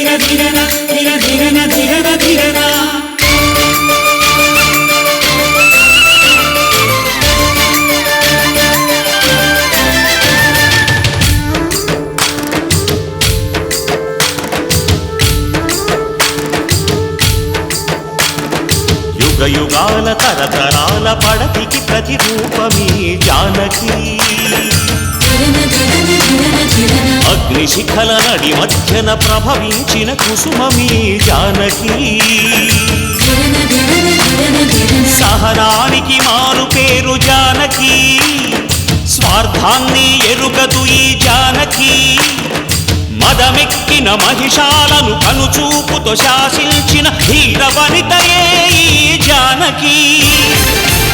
gira gira gira gira gira నడి మధ్యన ప్రభవించిన కుసుమమీ జానకి. సహనానికి మారు పేరు జానకి. స్వార్థాన్ని ఎరుగదు ఈ జానకి. మదమెక్కిన మహిషాలను కనుచూపుతో శాసించిన ధీర వనితయే ఈ జానకి.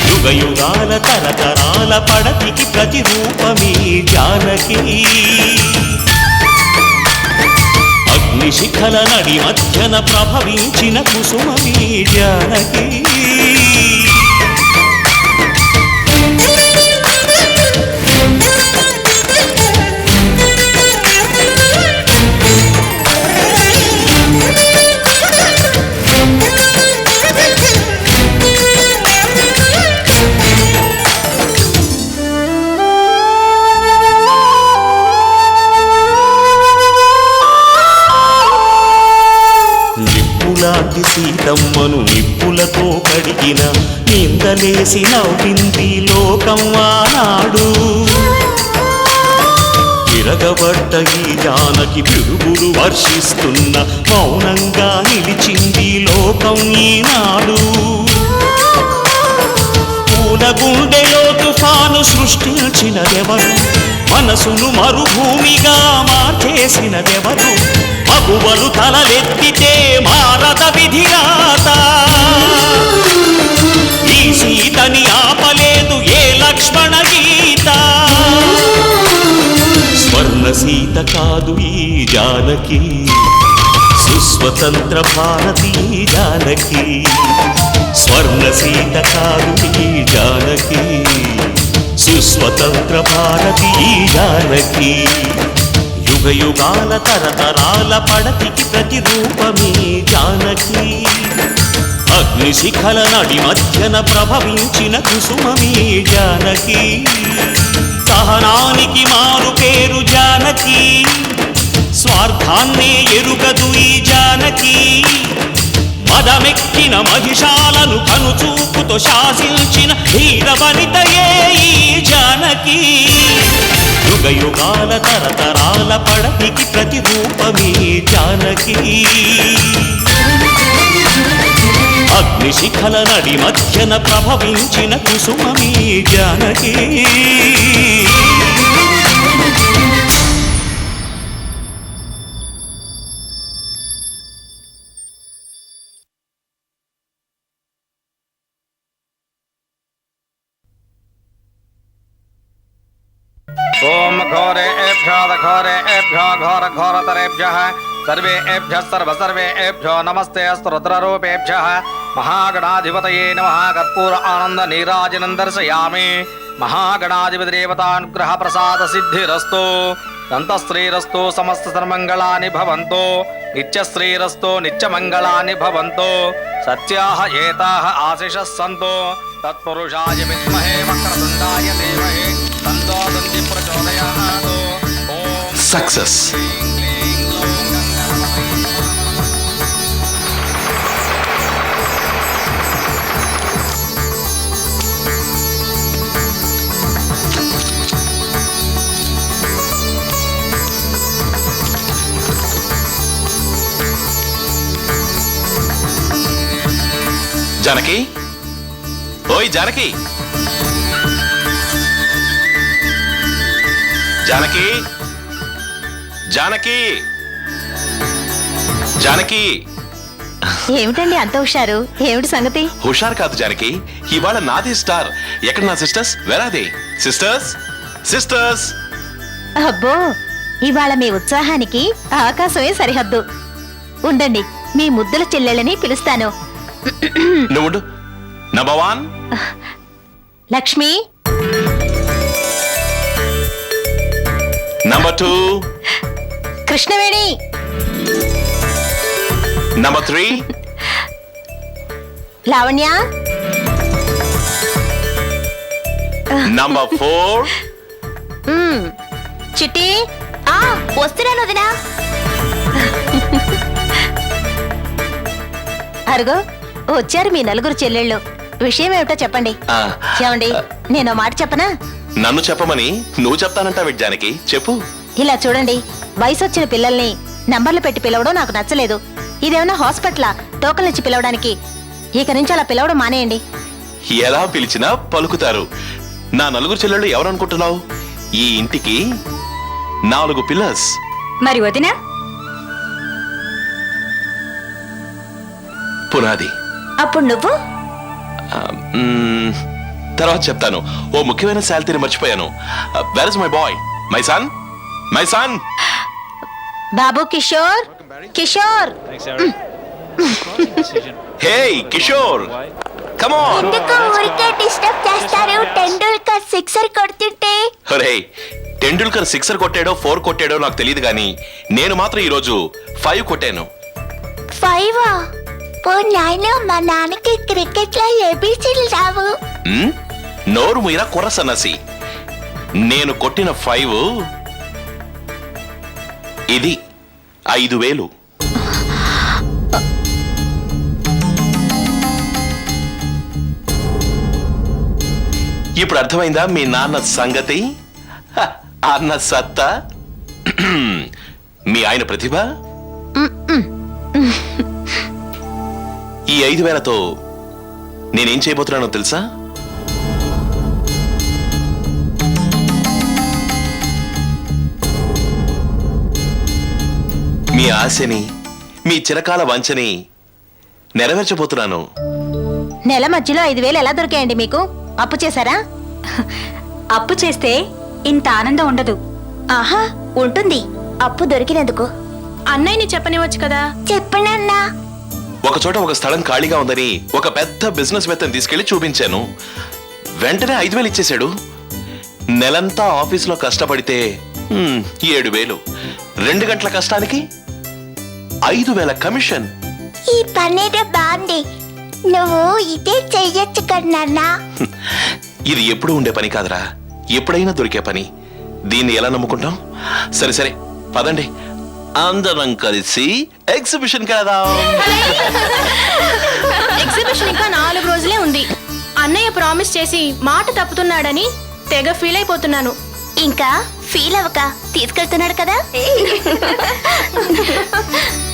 యుగయుగాల తరతరాల పడతికి ప్రతిరూపమీ జానకి. కోటి శిఖల నడి మధ్యన ప్రభవించిన కుసుమమీ జానకీ కడిగిన నిందలేసి నవ్వింది లోకం ఆనాడు. తిరగబడ్డ ఈ జానకి పిరుగులు వర్షిస్తున్న మౌనంగా నిలిచింది లోకం ఈనాడు. పూల గుండెలో తుఫాను సృష్టించినదెవరు మనసును మరుభూమిగా మార్చేసినదెవరు? మగువలు తలలెత్తితే మారద విధిరాత. ఈ సీతని ఆపలేదు ఏ లక్ష్మణ గీత. స్వర్ణ సీత కాదు ఈ జానకి సుస్వతంత్ర భారతీ జానకి. స్వర్ణ సీత కాదు ఈ జానకి. సుస్వతంత్ర భారతీ జానకి. యుగ యుగాల తరతరాల పడతికి ప్రతిరూపమీ జానకి. అగ్నిశిఖల నడి మధ్యన ప్రభవించిన కుసుమమీ జానకి. సహనానికి మారు పేరు జానకి. స్వార్థాన్నే ఎరుగదు ఈ జానకి. పదమెక్కిన మహిషాలను కనుచూపుతో శాసించిన ధీర ఈ జానకి. యుగ యుగాల తరతరాల పడతికి ప్రతిరూపమీ జానకి. అగ్నిశిఖల నడి మధ్యన ప్రభవించిన కుసుమమీ జానకీ. ఘోరేభ్యో ఘోరేభ్యో ఘోర ఘోరతరేభ్యः సర్వేభ్యः సర్వసర్వేభ్యో నమస్తే అస్తు రుద్రరూపేభ్యः మహాగణాధిపతయే నమః కర్పూర ఆనంద నీరాజనం దర్శయామి మహాగణాధిపతిదేవతానుగ్రహ ప్రసాద సిద్ధిరస్తు దంతశ్రీరస్తు సమస్త సన్మంగళాని భవంతు నిత్యశ్రీరస్తు నిత్యమంగళాని భవంతు సత్యాహ ఏతాహ ఆశిషः సంతు తత్పురుషాయ సక్సెస్ జానకి? ఓయ్ జానకి! జానకి! జానకి జానకి ఏమిటండి అంత హుషారు? ఏమిటి సంగతి? హుషార్ కాదు జానకి. ఇవాళ నాది స్టార్. ఎక్కడ నా సిస్టర్స్? వెరాది సిస్టర్స్? సిస్టర్స్! అబ్బో! ఇవాళ మీ ఉత్సాహానికి ఆకాశమే సరిహద్దు. ఉండండి మీ ముద్దుల చెల్లెళ్ళని పిలుస్తాను. నువ్వు number one Lakshmi! Number two Krishnaveni. Number three Lavanya. Number four. Chitti. ఆ వస్తున్నాను వదినా. అరుగో వచ్చారు మీ నలుగురు చెల్లెళ్ళు. విషయం ఏమిటో చెప్పండి. ఏమండి నేను మాట చెప్పనా? నన్ను చెప్పమని నువ్వు చెప్తానంటా విజ్ఞానికి చెప్పు. ఇలా చూడండి. వయసు వచ్చిన పిల్లల్ని నంబర్లు పెట్టి పిలవడం నాకు నచ్చలేదు. ఇదేమన్నా హాస్పిటలా? టోకన్ ఇచ్చి పిలవడానికి? ఇక నుంచి అలా పిలవడం మానేయండి. ఎలా పిలిచినా పలుకుతారు. నా నలుగురు చెల్లెళ్ళు ఎవరనుకుంటున్నావు? ఈ ఇంటికి నాలుగు పిల్లర్స్. మరి వదినా? పునాది. అప్పుడు నువ్వు? ఆ, మ్మ్, తర్వాత చెప్తాను. ఓ ముఖ్యమైన శాలిటీని మర్చిపోయాను. Where is my boy my son my son Babu Kishore Kishore. Hey Kishore. Come on ఎందుకు ఊరికే డిస్టర్బ్ చేస్తారు? టెండూల్కర్ సిక్సర్ కొడుతుంటే? టెండూల్కర్ సిక్సర్ కొట్టాడో ఫోర్ కొట్టాడో నాకు తెలియదు కానీ నేను మాత్రం ఈరోజు ఫైవ్ కొట్టాను. ఫైవ్ పో నాయన మా నాన్నకి క్రికెట్లో ఏబీసీలు రావు? నోరు మీరా కుర్ర సన్నసి. నేను కొట్టిన ఫైవ్ ఇది ఐదు వేలు. ఇప్పుడు అర్థమైందా మీ నాన్న సంగతి? అన్న సత్తా? మీ ఆయన ప్రతిభ? ఈ ఐదు వేలతో నేనేం చేయబోతున్నానో తెలుసా? మీ ఆశని మీ చిరకాల వంచని నెరవేర్చబోతున్నాను. నెల మధ్యలో ఐదు వేలు ఎలా దొరికాయండి మీకు? అప్పు చేశారా? అప్పు చేస్తే ఇంత ఆనందం ఉండదు. ఆహా ఉంటుంది. అప్పు దొరికినందుకు. అన్నయ్యని చెప్పనివచ్చు కదా? చెప్పనన్నా ఒక చోట ఒక స్థలం ఖాళీగా ఉందని ఒక పెద్ద బిజినెస్ వేత్తని తీసుకెళ్ళి చూపించాను. వెంటనే ఐదు వేలు ఇచ్చేశాడు. నెలంతా ఆఫీసులో కష్టపడితే ఏడు వేలు. రెండు గంటల కష్టానికి ఐదు వేల కమిషన్. ఈ పనేదో బాగుంది నువ్వు ఇదే చెయ్యొచ్చు కన్నా ఇది ఎప్పుడు ఉండే పని కాదురా. ఎప్పుడైనా దొరికే పని. దీన్ని ఎలా నమ్ముకుంటాం? సరే సరే పదండి. అందరం కలిసి ఎగ్జిబిషన్ ఎగ్జిబిషన్ ఇంకా నాలుగు రోజులే ఉంది. అన్నయ్య ప్రామిస్ చేసి మాట తప్పుతున్నాడని తెగ ఫీల్ అయిపోతున్నాను. ఇంకా ఫీల్ అవ్వక తీసుకెళ్తున్నాడు కదా.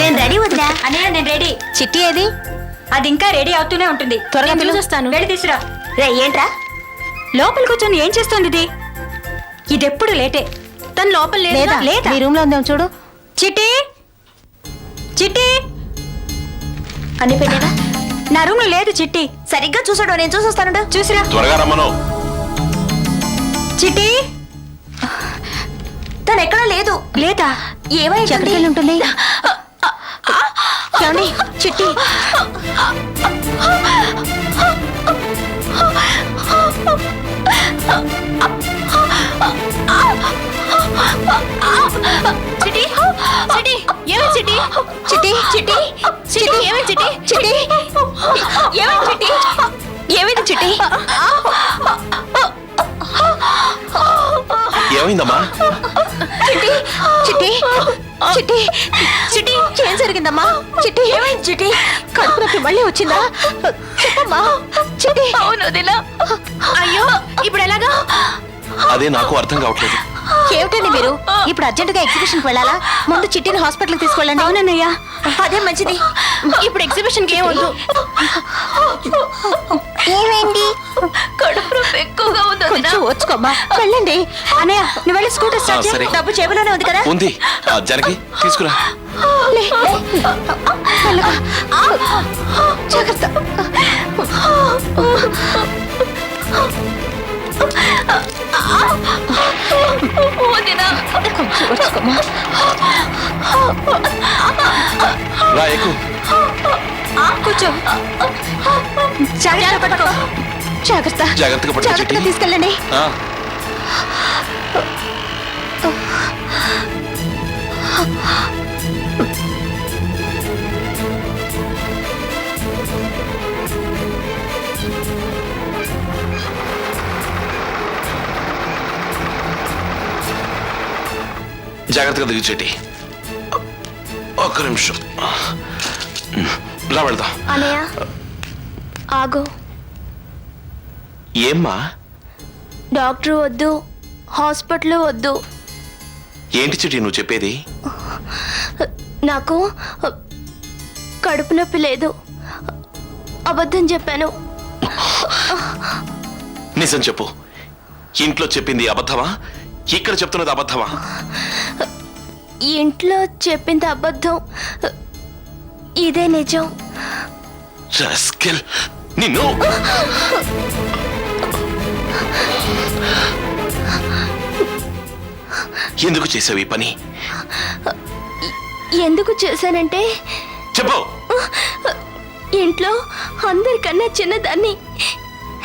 నేను రెడీ వదినా. అన్నయ్య నేను రెడీ చిట్టి ఏది? అది ఇంకా రెడీ అవుతూనే ఉంటుంది. త్వరగా నేను పిలు. చూసొస్తాను. వెళ్ళి తీసురా. రే ఏంట్రా? లోపల కూర్చొని ఏం చేస్తుంది ఇది? ఇదెప్పుడు లేటే. తను లోపల లేదా? మీ రూమ్లో ఉందేమో చూడు. చిట్టి! చిట్టి! అని నా రూమ్లో లేదు చిట్టి. సరిగ్గా చూసాడు నేను చూసొస్తాను చూసిరా. త్వరగా రమ్మను. చిట్టి! తను ఎక్కడా లేదు. లేదా? ఎక్కడికి వెళ్ళి ఉంటుంది? ఏమండి? చిట్టి. చిటి చిటి ఏమైంది చిటి చిట్టి చిట్టి చిటి ఏమైంది చిటి చిట్టి? ఏమైంది చిటి ఏమైంది చిట్టి? ఏమైందమ్మా? చిట్టి చిట్టి. చిట్టి చిట్టి ఏం జరిగిందమ్మా? చిట్టి ఏమైంది చిట్టి? కడుపు నొప్పి మళ్ళీ వచ్చిందా? చెప్పమ్మా చిట్టి. అవును దిలా అయ్యో ఇప్పుడు ఎలాగా? అదే నాకు అర్థం కావట్లేదు. ఏమిటండి మీరు? ఇప్పుడు అర్జెంటుగా ఎగ్జిబిషన్కి వెళ్ళాలా? ముందు చిట్టిని హాస్పిటల్కి తీసుకెళ్ళండి. అవునన్నయ్య. అదే మంచిది. ఇప్పుడు ఎగ్జిబిషన్కి ఏం వద్దు ఏమైంది? కడుపు నొప్పి ఎక్కువగా ఉంది కొంచెం ఓర్చుకోమ్మా. వెళ్ళండి. అన్నయ్య నువ్వు వెళ్ళి స్కూటర్ స్టార్ట్. చేయి. డబ్బు జేబులోనే ఉంది కదా. ఉంది. ఆ, జనకి తీసుకురా. లే, మెల్లగా. జాగ్రత్త కొంచెం ఓర్చుకోమ్మా రా ఎక్కు కూర్చో జాగ్రత్త పట్టుకో జాగ్రత్త జాగ్రత్తగా పట్టుకో, జాగ్రత్తగా చిట్టి. తీసుకెళ్ళండి ఆ, జాగ్రత్తగా దిగు చెట్టి. ఒక్క నిమిషం. రా వెళ్దాం. అనయ్య ఆగు. ఏమ్మా? డాక్టర్ వద్దు హాస్పిటల్ వద్దు. ఏంటి చిటి నువ్వు చెప్పేది? నాకు కడుపు నొప్పి లేదు. అబద్ధం చెప్పాను. నిజం చెప్పు. ఇంట్లో చెప్పింది అబద్ధమా? ఇక్కడ చెప్తున్నది అబద్ధమా? ఇంట్లో చెప్పింది అబద్ధం. ఇదే నిజం. రస్కెల్ నిన్ను. ఎందుకు చేసావు ఈ పని? ఎందుకు చేశానంటే? చెప్పు. ఇంట్లో అందరికన్నా చిన్నదాన్ని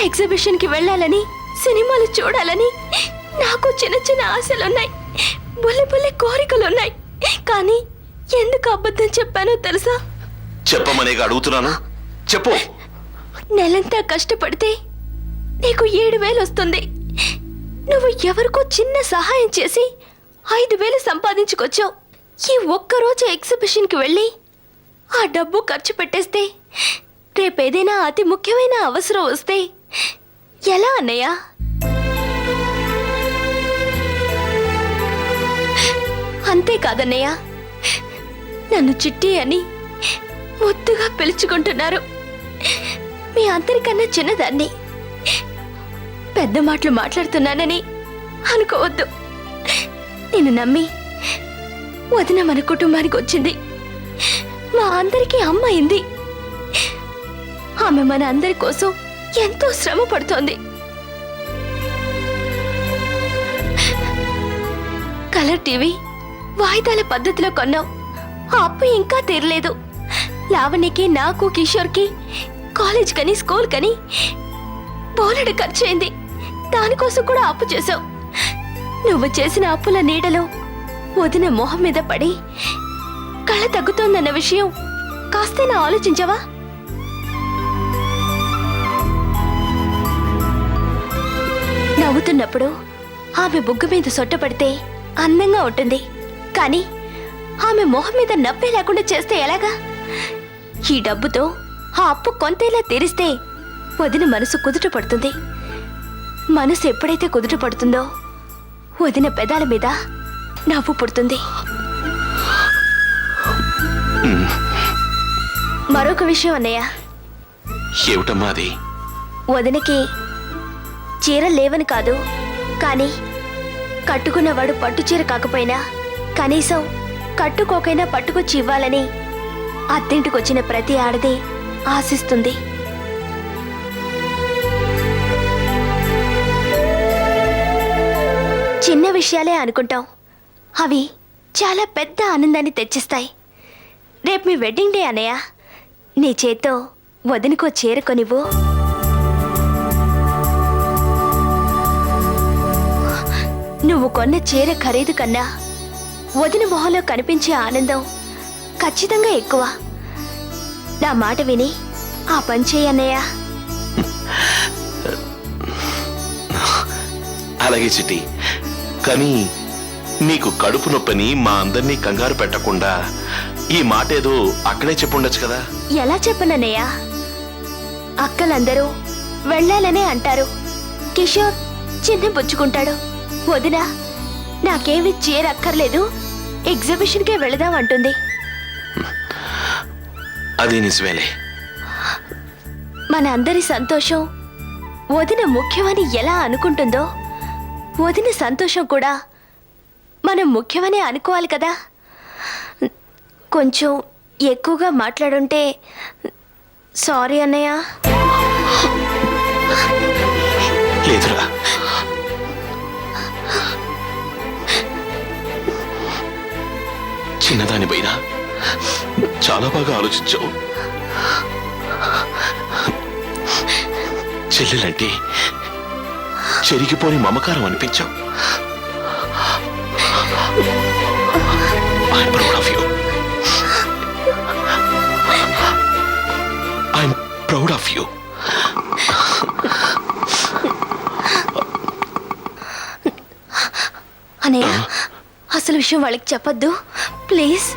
ఎగ్జిబిషన్కి వెళ్ళాలని సినిమాలు చూడాలని నాకు చిన్న చిన్న ఆశలున్నాయి. బుల్లి బుల్లి కోరికలున్నాయి కానీ ఎందుకు అబద్ధం చెప్పానో తెలుసా? చెప్పమనేగా అడుగుతున్నాను? చెప్పు. నెలంతా కష్టపడితే నీకు ఏడు వేలు వస్తుంది. నువ్వు ఎవరికో చిన్న సహాయం చేసి ఐదు వేలు సంపాదించుకొచ్చావు. ఈ ఒక్కరోజు ఎగ్జిబిషన్కి వెళ్ళి ఆ డబ్బు ఖర్చు పెట్టేస్తే రేపేదైనా అతి ముఖ్యమైన అవసరం వస్తే ఎలా అన్నయ్య? అంతేకాదన్నయ్య. నన్ను చిట్టి అని ముద్దుగా పిలుచుకుంటున్నారు. మీ అందరికన్నా చిన్నదాన్ని. పెద్ద మాటలు మాట్లాడుతున్నానని అనుకోవద్దు. నేను నమ్మి వదిన మన కుటుంబానికి వచ్చింది. మా అందరికీ అమ్మ అయింది. ఆమె మన అందరి కోసం ఎంతో శ్రమ పడుతోంది. కలర్ టీవీ వాయిదాల పద్ధతిలో కొన్నావు. ఆ అప్పు ఇంకా తీరలేదు. లావణ్యకి నాకు కిషోర్కి కాలేజ్ కని స్కూల్ కని బోలెడు ఖర్చయింది. దానికోసం కూడా అప్పు చేసావు నువ్వు చేసిన అప్పుల నీడలో వదిన మొహం మీద పడి కళ తగ్గుతోందన్న విషయం కాస్తైనా ఆలోచించవా? నవ్వుతున్నప్పుడు ఆమె బొగ్గు మీద సొట్టపడితే అందంగా ఉంటుంది. కానీ ఆమె మొహం మీద నవ్వే లేకుండా చేస్తే ఎలాగా? ఈ డబ్బుతో ఆ అప్పు కొంతేలా తీరిస్తే వదిన మనసు కుదుట పడుతుంది. మనసు ఎప్పుడైతే కుదుట పడుతుందో వదిన పెదాల మీద నవ్వు పుడుతుంది. మరొక విషయం అన్నయ్య. ఏమిటమ్మా అది? వదినకి చీర లేవని కాదు కానీ కట్టుకున్నవాడు పట్టు చీర కాకపోయినా కనీసం కట్టుకోకైనా పట్టుకొచ్చి ఇవ్వాలని అత్తింటికొచ్చిన ప్రతి ఆడది ఆశిస్తుంది. చిన్న విషయాలే అనుకుంటాం. అవి చాలా పెద్ద ఆనందాన్ని తెచ్చిస్తాయి. రేపు మీ వెడ్డింగ్ డే అనయ్య నీ చేత్తో వదినకో చీర కొనివ్వు. నువ్వు కొన్న చీర ఖరీదు కన్నా వదిన మొహంలో కనిపించే ఆనందం ఖచ్చితంగా ఎక్కువ. నా మాట విని ఆ పని చేయన్నయ్య అలాగే చిట్టి కానీ నీకు కడుపు నొప్పని మా అందరినీ కంగారు పెట్టకుండా ఈ మాట ఏదో అక్కడే చెప్పుండొచ్చు కదా? ఎలా చెప్పనన్నయ్య అక్కలందరూ వెళ్ళాలనే అంటారు. కిషోర్ చిన్న పుచ్చుకుంటాడు. వదిన నాకేమి చీర అక్కర్లేదు ఎగ్జిబిషన్కే వెళదాం అంటుంది. అది నిజమేలే. మన అందరి సంతోషం వదిన ముఖ్యమని ఎలా అనుకుంటుందో వదిన సంతోషం కూడా మనం ముఖ్యమని అనుకోవాలి కదా. కొంచెం ఎక్కువగా మాట్లాడుంటే సారీ అన్నయ్య. లేదురా. చిన్నదాని పైన చాలా బాగా ఆలోచించావు. చెల్లెలంటే చెరిగిపోని మమకారం అనిపించావు. I'm proud of you I'm proud of you అసలు విషయం వాళ్ళకి చెప్పొద్దు. प्लीज़।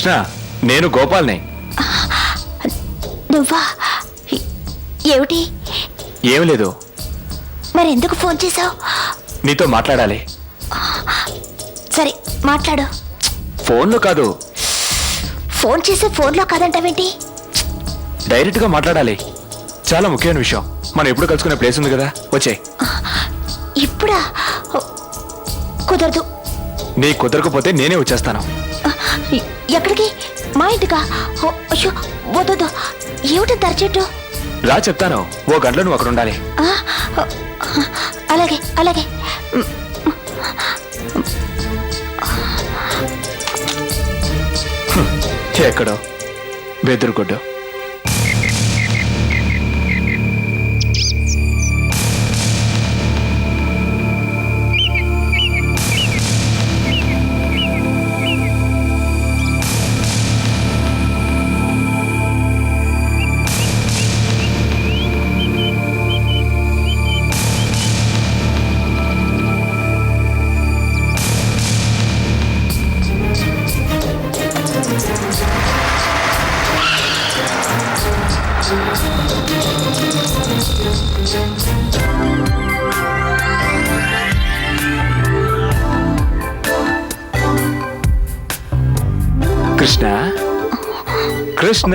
కృష్ణ నేను గోపాల్ని. నువ్వా? ఏమిటి? ఏం లేదు. మరి ఎందుకు ఫోన్ చేసావు నీతో మాట్లాడాలి. సరే మాట్లాడు. ఫోన్లో కాదు. ఫోన్ చేసి ఫోన్లో కాదంటావేంటి? డైరెక్ట్గా మాట్లాడాలి. చాలా ముఖ్యమైన విషయం. మనం ఎప్పుడు కలుసుకునే ప్లేస్ ఉంది కదా? వచ్చే ఇప్పుడా? కుదరదు. నీ కుదరకపోతే నేనే వచ్చేస్తాను. ఎక్కడికి? మా ఇంటికా? అయ్యో వద్దు ఏమిటి తరచెట్టు రా చెప్తాను. ఓ గంటలో నువ్వు అక్కడ ఉండాలి అలాగే అలాగే. ఎక్కడో? బెదురుగొడ్డు కృష్ణ? కృష్ణ?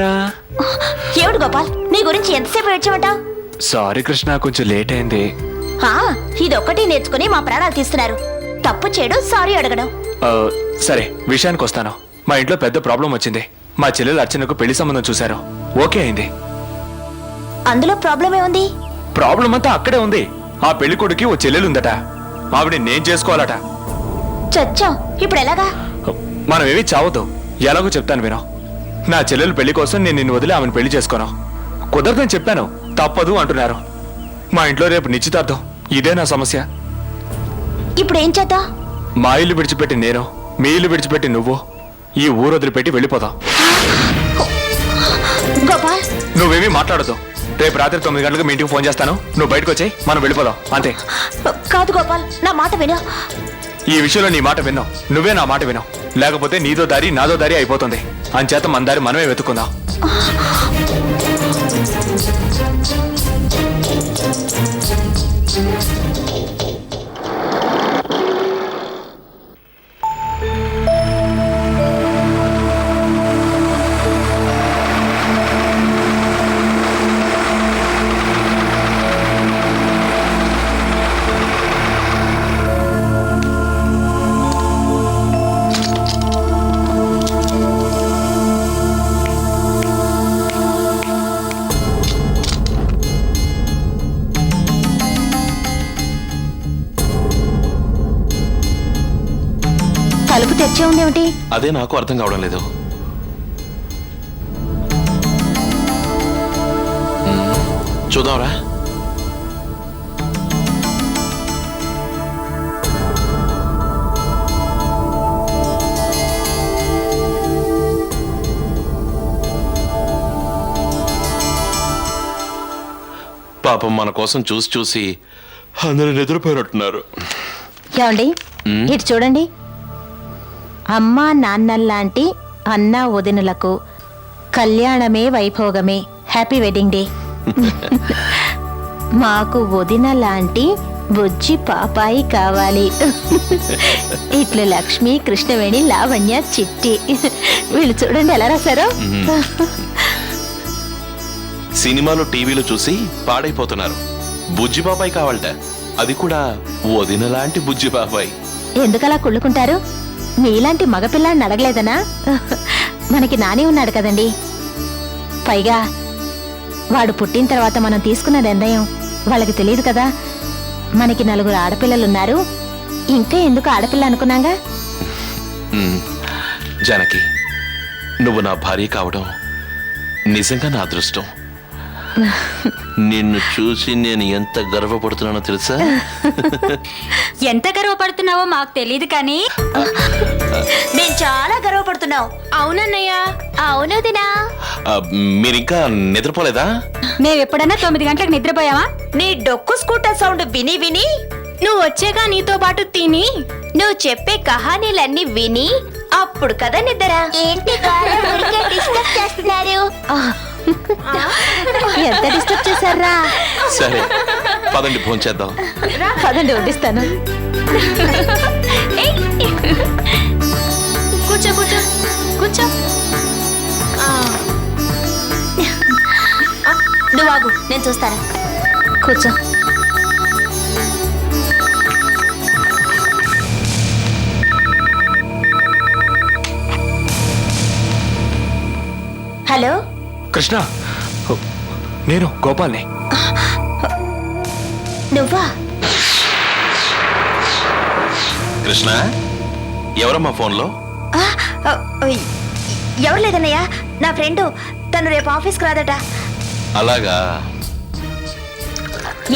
ఏమిటి గోపాల్ నీ గురించి ఎంతసేపు ఏడ్చమంటావు సారీ కృష్ణ కొంచెం లేట్ అయింది. ఇది ఒక్కటి నేర్చుకుని మా ప్రాణాలు తీస్తున్నారు. తప్పు చేయడం సారీ అడగడం. సరే విషయానికి వస్తాను. మా ఇంట్లో పెద్ద ప్రాబ్లం వచ్చింది. మా చెల్లెలు అర్చనకు పెళ్ళి సంబంధం చూశారు. ఓకే అయింది. అందులో ప్రాబ్లం ఏముంది? ప్రాబ్లం అంతా అక్కడే ఉంది. ఆ పెళ్ళి కొడుకి ఓ చెల్లెలు ఉందట ఆవిడ నేను చేసుకోవాలట. చచ్చాం ఇప్పుడు ఎలాగా? మనం ఏమీ చావద్దు. ఎలాగో చెప్తాను వినో. నా చెల్లెలు పెళ్ళి కోసం నేను నిన్ను వదిలి ఆమెను పెళ్ళి చేసుకోను. కుదరదని చెప్పాను. తప్పదు అంటున్నారు. మా ఇంట్లో రేపు నిశ్చితార్థం. ఇదే నా సమస్య. ఇప్పుడు ఏం చేద్దాం? మా ఇల్లు విడిచిపెట్టి నేను మీ ఇల్లు విడిచిపెట్టి నువ్వు. ఈ ఊరు వదిలిపెట్టి వెళ్ళిపోదాం. గోపాల్. నువ్వేమీ మాట్లాడదు రేపు రాత్రి తొమ్మిది గంటలకు మీ ఇంటికి ఫోన్ చేస్తాను. నువ్వు బయటకు వచ్చాయి మనం వెళ్ళిపోదాం. అంతే. కాదు గోపాల్ నా మాట విను. ఈ విషయంలో నీ మాట విన్నావు. నువ్వే నా మాట విన్నావు. లేకపోతే నీదో దారి నాదో దారి అయిపోతుంది. అంచేత మన దారి మనమే వెతుకుందాం ah. తలుపు తెరిచే ఉందేమిటి? అదే నాకు అర్థం కావడం లేదు. చూద్దాంరా. పాపం మన కోసం చూసి చూసి అందరూ నిద్రపోయినట్టున్నారు. ఏమండి? ఇటు చూడండి. అమ్మా నాన్నల్లాంటి అన్న వదినులకు కళ్యాణమే వైభోగమే. హ్యాపీ వెడ్డింగ్ డే మాకు వదిన లాంటి బుజ్జి పాపాయి కావాలి. ఇట్లు లక్ష్మి కృష్ణవేణి లావణ్య చిట్టి. వీళ్ళు చూడండి ఎలా రాశారో. సినిమాలు టీవీలో చూసి పాడైపోతున్నారు. బుజ్జి బాబాయ్ కావాలట. అది కూడా వదిన లాంటి బుజ్జి బాబాయ్ ఎందుకలా కుళ్ళుకుంటారు? మీలాంటి మగపిల్లాడిని అడగలేదనా? మనకి నాని ఉన్నాడు కదండి. పైగా వాడు పుట్టిన తర్వాత మనం తీసుకున్న నిర్ణయం వాళ్ళకి తెలియదు కదా. మనకి నలుగురు ఆడపిల్లలున్నారు. ఇంకా ఎందుకు ఆడపిల్ల అనుకున్నాగా. జానకి నువ్వు నా భార్య కావడం నిజంగా నా అదృష్టం. నిన్ను చూసి నేను ఎంత గర్వపడుతున్నానో తెలుసా? ఎంత గర్వపడుతున్నావో మాకు తెలియదు కానీ మేము చాలా గర్వపడుతున్నాం. అవునన్నయ్య. అవును దినా. ఆ, మీరింకా నిద్రపోలేదా? మేము ఎప్పుడన్నా తొమ్మిది గంటలకు నిద్రపోయావా నీ డొక్కు స్కూటర్ సౌండ్ విని విని నువ్వు వచ్చేగా నీతో పాటు తిని నువ్వు చెప్పే కహానీలన్నీ విని అప్పుడు కదా నిద్ర. ఏంటి డిస్టర్బ్ చేస్తున్నారు? ఎంత డిస్టర్బ్ చేశారా? సరే పదండి ఫోన్ చేద్దాం. పదండి వడ్డిస్తాను. కూర్చో కూర్చో కూర్చో. ఆ. నువ్వు ఆగు నేను చూస్తాను కూర్చో. హలో? కృష్ణ నేను గోపాల్ని. నువ్వా? కృష్ణ ఎవరమ్మా ఫోన్లో. ఎవరు లేదన్నయ్య? నా ఫ్రెండ్ తను రేపు ఆఫీస్కి రాదట. అలాగా?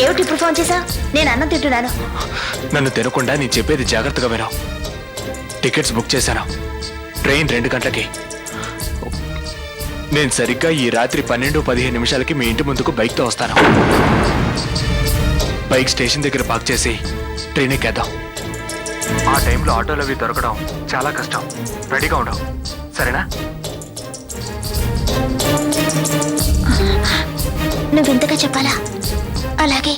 ఏమిటి ఇప్పుడు ఫోన్ చేసా నేను అన్నం తింటున్నాను. నన్ను తినకుండా నేను చెప్పేది జాగ్రత్తగా విను. టికెట్స్ బుక్ చేశాను. ట్రైన్ రెండు గంటలకి. నేను సరిగ్గా ఈ రాత్రి పన్నెండు పదిహేను నిమిషాలకి మీ ఇంటి ముందుకు బైక్తో వస్తాను. బైక్ స్టేషన్ దగ్గర పార్క్ చేసి ట్రైన్ ఎక్కేద్దాం. ఆ టైంలో ఆటోలు అవి దొరకడం చాలా కష్టం. రెడీగా ఉండవు సరేనా? నువ్వు ఇంతగా చెప్పాలా? అలాగే.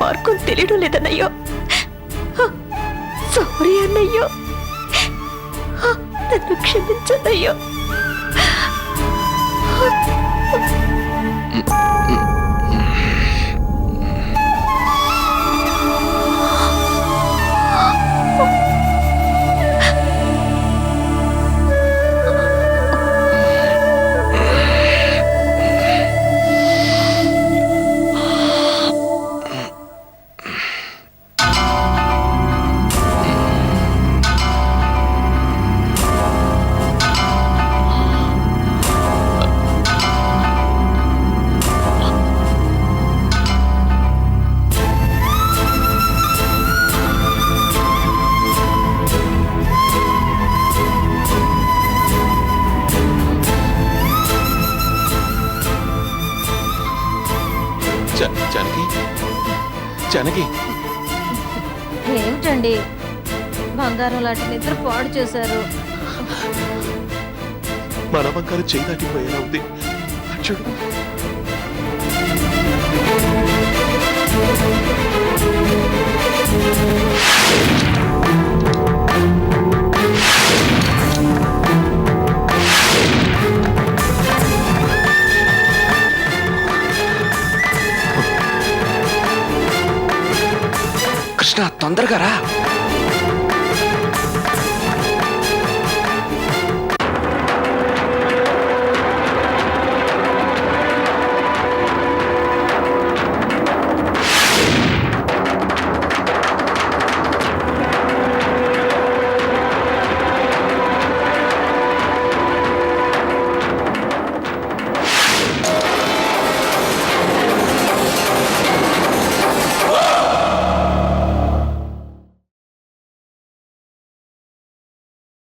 ఇంతకన్నా వేరే తెలియడం లేదన్నయ్యో. చేశారు. మన బంగారు చేయి దాటిపోయేలా ఉంది. చూడు కృష్ణ తొందరగా రా.